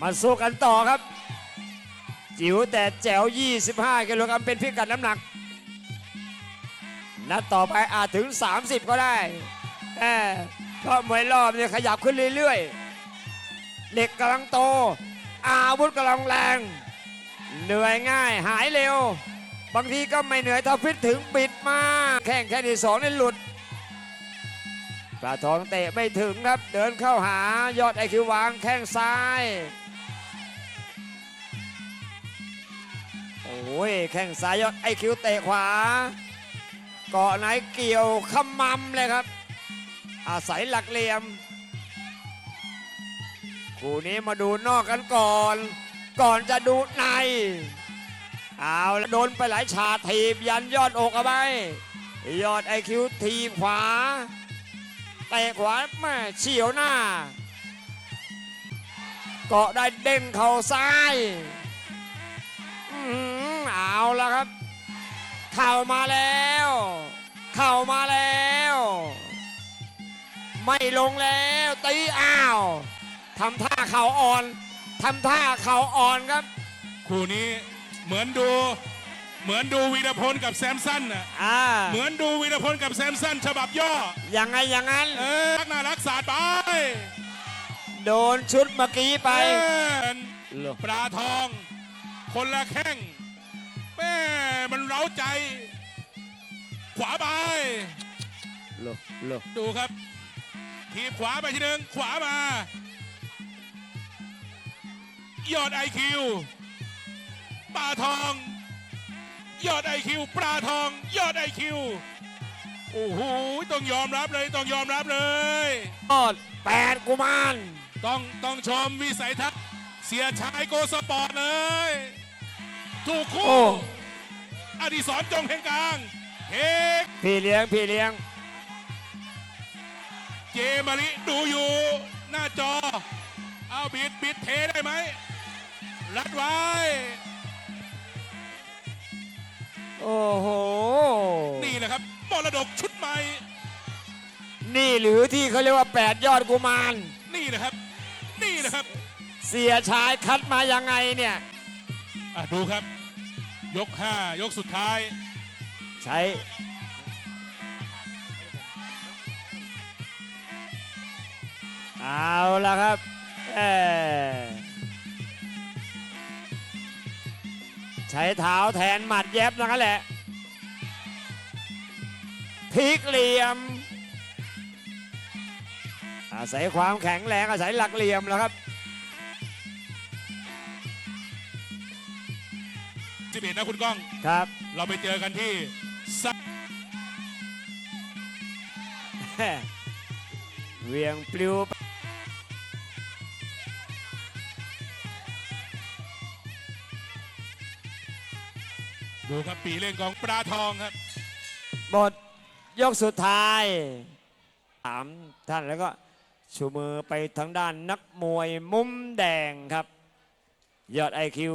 มาสู้กันต่อครับ จิ๋วแต่แจ๋ว 25กิโลกรัมเป็นพิกัดน้ำหนัก นัดต่อไปอาจถึง 30 ก็ได้แหม่เพราะมวยรอบเนี่ยขยับขึ้นเรื่อยๆเด็กกำลังโต อาวุธกำลังแรง เหนื่อยง่ายหายเร็ว บางทีก็ไม่เหนื่อยถ้าฟิตถึงบิดมา แข่งแค่ที่สองนี่หลุดปลาทองเตะไม่ถึงครับ เดินเข้าหายอดไอคิววางแข้งซ้าย โอ้ยแข้งซ้ายยอดไอคิวเตะขวา เกาะไหนเกี่ยวขมำเลยครับ อาศัยหลักเหลี่ยม คู่นี้มาดูนอกกันก่อน ก่อนจะดูใน เอาแล้วโดนไปหลายฉาดถีบยันยอดอกเอาไปยอดไอคิวทีขวาเตะขวาแม่เฉียวหน้า เกาะได้เด้งเข่าซ้าย ครับ เข่ามาแล้ว เข่ามาแล้ว ไม่ลงแล้วตีอ้าวทำท่าเข่าอ่อนทำท่าเข่าอ่อนครับ คู่นี้เหมือนดูเหมือนดูวีรพลกับแซมสันน่ะอ่าเหมือนดูวีรพลกับแซมสันฉบับย่อยังไงอย่างนั้น เออรักน่ารักศาสตร์ไปโดนชุดเมื่อกี้ไป เออปลาทอง คนละแข้ง แม่มันเร้าใจ ขวาไปโลโลดูครับทีบขวาไปทีหนึ่งขวามา ยอดไอคิวปลาทอง ยอดไอคิวปลาทอง ยอดไอคิวโอ้โหต้องยอมรับเลยต้องยอมรับเลย ยอดแปดกุมาร ต้องต้องชมวิสัยทัศน์เสียชายโกสปอร์ตเลย ถูกโอ้คู่อดิศรจงเพ่งกลางเฮกพี่เลี้ยง พี่เลี้ยง เจมาริดูอยู่ หน้าจอ เอาบิดบิดเทได้ไหมรัดไว้ โอ้โห นี่แหละครับมรดกชุดใหม่ นี่หรือที่เขาเรียกว่าแปดยอดกุมาร นี่นะครับ นี่นะครับ เสียชายคัดมายังไงเนี่ย อะดูครับ ยก 5 ยกสุดท้าย ใช้ เอาละครับเอ่อใช้เท้าแทนหมัดเย็บนั่นแหละพลิกเหลี่ยมอาศัยความแข็งแรงอาศัยหลักเหลี่ยมแล้วครับ 11นะคุณก้อง ครับ เราไปเจอกันที่ซักเวียงปลิวไปดูครับปีเล่นของปลาทองครับ หมดยกสุดท้ายถามท่านแล้วก็ชูมือไปทางด้านนักมวยมุมแดงครับ ยอดไอคิว